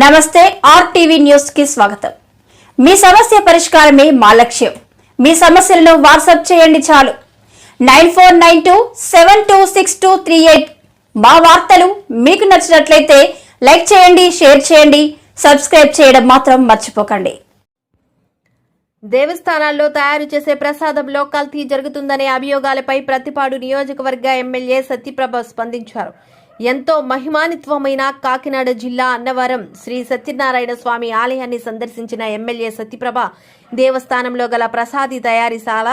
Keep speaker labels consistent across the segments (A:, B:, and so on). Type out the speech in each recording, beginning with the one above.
A: నమస్తే ఆర్టీవీ న్యూస్కి స్వాగతం. మీ సమస్య పరిష్కారమే మా లక్ష్యం. మీ సమస్యలను వాట్సాప్ చేయండి చాలు. Nine four nine two seven two six two three eight మా వార్తలు మీకు నచ్చినట్లయితే లైక్ చేయండి షేర్ చేయండి సబ్స్క్రైబ్ చేయడం మాత్రం మర్చిపోకండి.
B: దేవస్థానాల్లో తయారు చేసే ప్రసాదంలో కల్తీ జరుగుతుందనే అభియోగాలపై ప్రతిపాడు నియోజకవర్గ ఎమ్మెల్యే సత్యప్రభ స్పందించారు. ఎంతో మహిమానిత్వమైన కాకినాడ జిల్లా అన్నవరం శ్రీ సత్యనారాయణ స్వామి ఆలయాన్ని సందర్శించిన ఎమ్మెల్యే సత్యప్రభ దేవస్థానంలో గల ప్రసాది తయారీశాల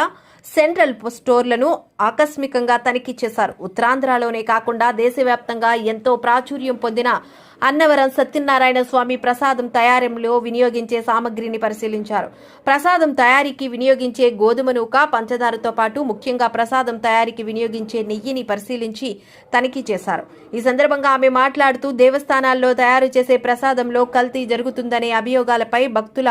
B: సెంట్రల్ స్టోర్లను ఆకస్మికంగా తనిఖీ చేశారు. ఉత్తరాంధ్రలోనే కాకుండా దేశవ్యాప్తంగా ఎంతో ప్రాచుర్యం పొందిన అన్నవరం సత్యనారాయణ స్వామి ప్రసాదం తయారీలో వినియోగించే సామగ్రిని పరిశీలించారు. ప్రసాదం తయారీకి వినియోగించే గోధుమ నూక పంచదారతో పాటు ముఖ్యంగా ప్రసాదం తయారీకి వినియోగించే నెయ్యిని పరిశీలించి తనిఖీ చేశారు. ఈ సందర్భంగా ఆమె మాట్లాడుతూ దేవస్థానాల్లో తయారు చేసే ప్రసాదంలో కల్తీ జరుగుతుందనే అభియోగాలపై భక్తుల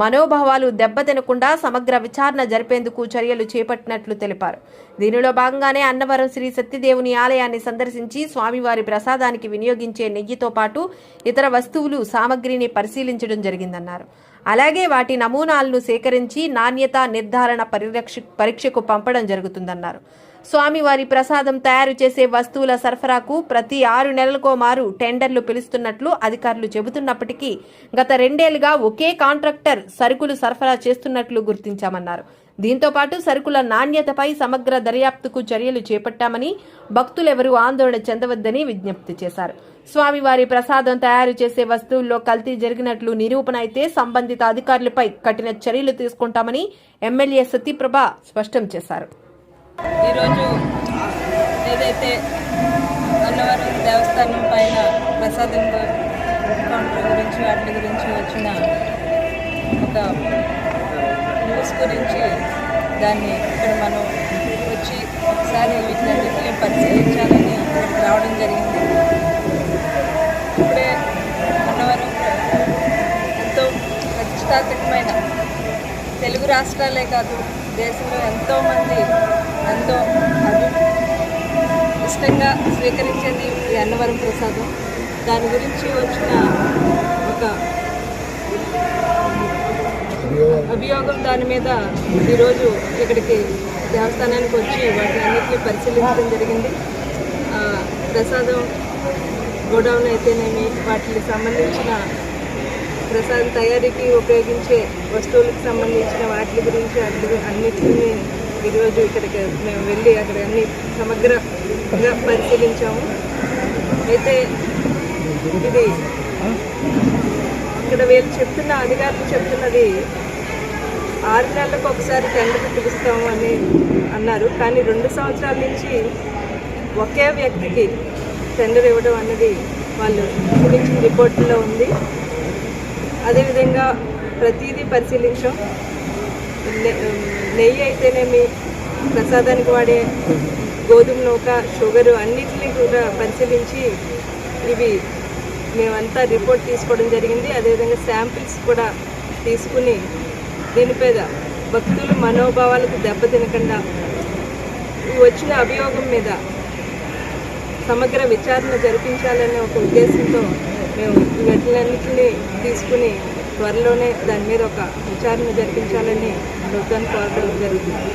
B: మనోభావాలు దెబ్బతినకుండా సమగ్ర విచారణ జరిపేందుకు చర్యలు చేపట్టినట్లు తెలిపారు. దీనిలో భాగంగానే అన్నవరం శ్రీ సత్యదేవుని ఆలయాన్ని సందర్శించి స్వామివారి ప్రసాదానికి వినియోగించే నెయ్యితో పాటు ఇతర వస్తువులు సామగ్రిని పరిశీలించడం జరిగిందన్నారు. అలాగే వాటి నమూనాలను సేకరించి నాణ్యత నిర్ధారణ పరిరక్ష పరీక్షకు పంపడం జరుగుతుందన్నారు. స్వామివారి ప్రసాదం తయారు చేసే వస్తువుల సరఫరాకు ప్రతి ఆరు నెలలకో మారు టెండర్లు పిలుస్తున్నట్లు అధికారులు చెబుతున్నప్పటికీ గత రెండేళ్ళుగా ఒకే కాంట్రాక్టర్ సరుకులు సరఫరా చేస్తున్నట్లు గుర్తించామన్నారు. దీంతో పాటు సరుకుల నాణ్యతపై సమగ్ర దర్యాప్తుకు చర్యలు చేపట్టామని భక్తులెవరూ ఆందోళన చెందవద్దని విజ్ఞప్తి చేశారు. స్వామివారి ప్రసాదం తయారు చేసే వస్తువుల్లో కల్తీ జరిగినట్లు నిరూపణ అయితే సంబంధిత అధికారులపై కఠిన చర్యలు తీసుకుంటామని ఎమ్మెల్యే సతీప్రభ స్పష్టం చేశారు.
C: ఈరోజు ఏదైతే అన్నవరం దేవస్థానం పైన ప్రసాదం కౌంటర్ గురించి వాటి గురించి వచ్చిన ఒక న్యూస్ గురించి దాన్ని ఇక్కడ మనం వచ్చి ఒకసారి వీటిని పరిశీలించాలని ఇక్కడికి రావడం జరిగింది. ఇప్పుడే అన్నవరం ఎంతో ప్రతిష్టాత్మకమైన తెలుగు రాష్ట్రాలే కాదు దేశంలో ఎంతోమంది ఎంతో ఇష్టంగా స్వీకరించేది ఈ అన్నవరం ప్రసాదం. దాని గురించి వచ్చిన ఒక అభియోగం దాని మీద ఈరోజు ఇక్కడికి దేవస్థానానికి వచ్చి వాటి అన్నిటిని పరిశీలించడం జరిగింది. ప్రసాదం గోడౌన్ అయితేనేమి వాటికి సంబంధించిన ప్రసాదం తయారీకి ఉపయోగించే వస్తువులకు సంబంధించిన వాటి గురించి వాటి అన్నిటిని ఈరోజు ఇక్కడికి మేము వెళ్ళి అక్కడ అన్ని సమగ్రంగా పరిశీలించాము. అయితే ఇది ఇక్కడ వీళ్ళు చెప్తున్న అధికారులు చెప్తున్నది ఆరు నెలలకు ఒకసారి టెండర్ పిలుస్తాము అని అన్నారు. కానీ రెండు సంవత్సరాల నుంచి ఒకే వ్యక్తికి టెండర్ ఇవ్వడం అన్నది వాళ్ళు చూపించిన రిపోర్టులో ఉంది. అదేవిధంగా ప్రతిదీ పరిశీలించాం. నెయ్యి అయితేనేమి ప్రసాదానికి వాడే గోధుమ నూక షుగర్ అన్నిటినీ కూడా పరిశీలించి ఇవి మేమంతా రిపోర్ట్ తీసుకోవడం జరిగింది. అదేవిధంగా శాంపిల్స్ కూడా తీసుకుని దీని భక్తులు భక్తుల మనోభావాలకు దెబ్బతినకుండా తినకుండా వచ్చిన అభియోగం మీద సమగ్ర విచారణ జరిపించాలనే ఒక ఉద్దేశంతో మేము వీటిలన్నింటినీ తీసుకుని త్వరలోనే దాని మీద ఒక విచారణ జరిపించాలని ప్రభుత్వాన్ని కోరడం జరుగుతుంది.